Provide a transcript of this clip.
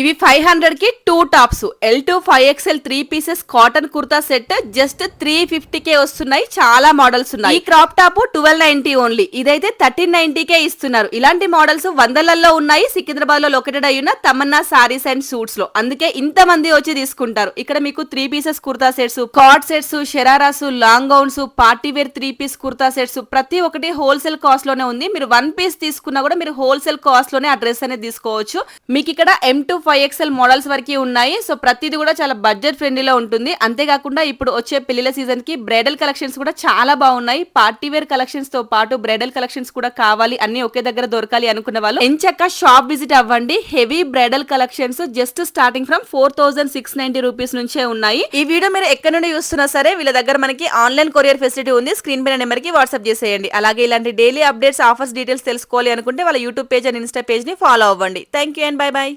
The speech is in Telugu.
ఇవి ఫైవ్ హండ్రెడ్కి two tops L to five XL three pieces cotton kurta set just three fifty కే వస్తున్నాయి. చాలా మోడల్స్ ఉన్నాయి. ఈ crop top twelve ninety only ఇదైతే థర్టీన్ నైన్టీ కే ఇస్తున్నారు. ఇలాంటి మోడల్స్ వందలలో ఉన్నాయి. సికింద్రాబాద్లో లొకేటెడ్ అయి ఉన్న తమన్నా సారీస్ అండ్ సూట్స్లో. అందుకే ఇంత మంది వచ్చి తీసుకుంటారు. ఇక్కడ మీకు three pieces kurta sets coord sets shararas long gowns party wear three piece kurta sets ప్రతి ఒక్కటి హోల్సేల్ కాస్ట్లోనే ఉంది. మీరు వన్ పీస్ తీసుకున్నా కూడా మీరు హోల్సేల్ కాస్ట్లోనే ఆ డ్రెస్ అనేది తీసుకోవచ్చు. మీకు ఇక్కడ M to five XL models వరకు ఉన్నాయి. సో ప్రతిది కూడా చాలా బడ్జెట్ ఫ్రెండ్లీలో ఉంటుంది. అంతేకాకుండా ఇప్పుడు వచ్చే పెళ్ళిల సీజన్కి బ్రైడల్ కలెక్షన్స్ కూడా చాలా బాగున్నాయి. పార్టీ వేర్ కలెక్షన్స్తో పాటు బ్రైడల్ కలెక్షన్స్ కూడా కావాలి అన్ని ఒకే దగ్గర దొరకాలి అనుకున్న వాళ్ళు ఎంచక్క షాప్ విజిట్ అవ్వండి. Heavy bridal collections just starting from four thousand six ninety rupees నుంచే ఉన్నాయి. ఈ వీడియో మీరు ఎక్కడ నుండి చూస్తున్నా సరే వీళ్ళ దగ్గర మనకి ఆన్లైన్ కొరియర్ ఫెసిలిటీ ఉంది. స్క్రీన్ పైన నెంబర్కి వాట్సాప్ చేసేయండి. అలాగే ఇలాంటి డైలీ అప్డేట్స్ ఆఫర్స్ డీటెయిల్స్ తెలుసుకోవాలి అనుకుంటే వాళ్ళ యూట్యూబ్ పేజ్ అండ్ ఇన్స్టా పేజ్ని ఫాలో అవ్వండి. Thank you and bye bye